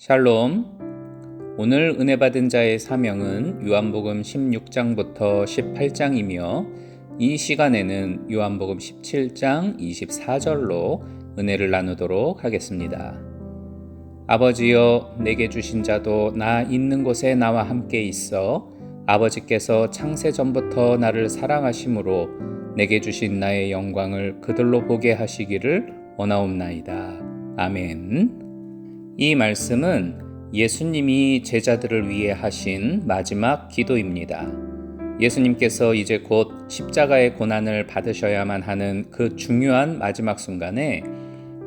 샬롬. 오늘 은혜 받은 자의 사명은 요한복음 16장부터 18장이며 이 시간에는 요한복음 17장 24절로 은혜를 나누도록 하겠습니다. 아버지여 내게 주신 자도 나 있는 곳에 나와 함께 있어 아버지께서 창세 전부터 나를 사랑하심으로 내게 주신 나의 영광을 그들로 보게 하시기를 원하옵나이다. 아멘. 이 말씀은 예수님이 제자들을 위해 하신 마지막 기도입니다. 예수님께서 이제 곧 십자가의 고난을 받으셔야만 하는 그 중요한 마지막 순간에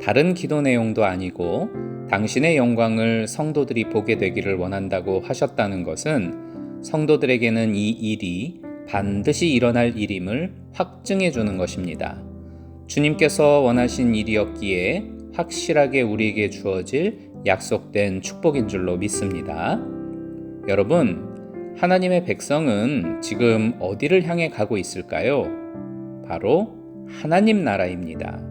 다른 기도 내용도 아니고 당신의 영광을 성도들이 보게 되기를 원한다고 하셨다는 것은 성도들에게는 이 일이 반드시 일어날 일임을 확증해 주는 것입니다. 주님께서 원하신 일이었기에 확실하게 우리에게 주어질 약속된 축복인 줄로 믿습니다. 여러분, 하나님의 백성은 지금 어디를 향해 가고 있을까요? 바로 하나님 나라입니다.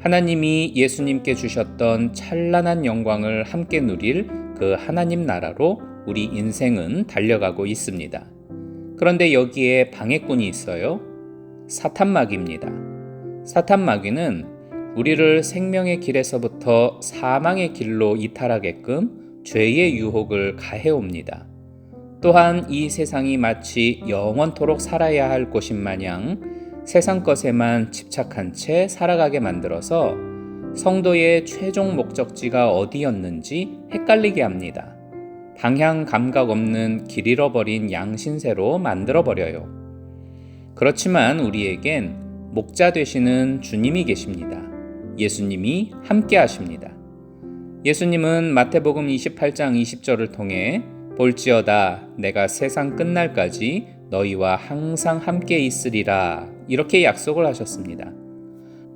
하나님이 예수님께 주셨던 찬란한 영광을 함께 누릴 그 하나님 나라로 우리 인생은 달려가고 있습니다. 그런데 여기에 방해꾼이 있어요. 사탄마귀입니다. 사탄마귀는 우리를 생명의 길에서부터 사망의 길로 이탈하게끔 죄의 유혹을 가해옵니다. 또한 이 세상이 마치 영원토록 살아야 할 곳인 마냥 세상 것에만 집착한 채 살아가게 만들어서 성도의 최종 목적지가 어디였는지 헷갈리게 합니다. 방향 감각 없는 길 잃어버린 양신세로 만들어버려요. 그렇지만 우리에겐 목자 되시는 주님이 계십니다. 예수님이 함께 하십니다. 예수님은 마태복음 28장 20절을 통해 볼지어다 내가 세상 끝날까지 너희와 항상 함께 있으리라 이렇게 약속을 하셨습니다.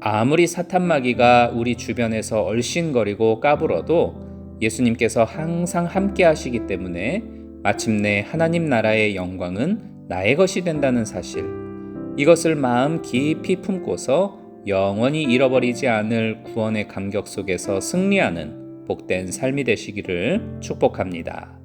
아무리 사탄마귀가 우리 주변에서 얼씬거리고 까불어도 예수님께서 항상 함께 하시기 때문에 마침내 하나님 나라의 영광은 나의 것이 된다는 사실. 이것을 마음 깊이 품고서 영원히 잃어버리지 않을 구원의 감격 속에서 승리하는 복된 삶이 되시기를 축복합니다.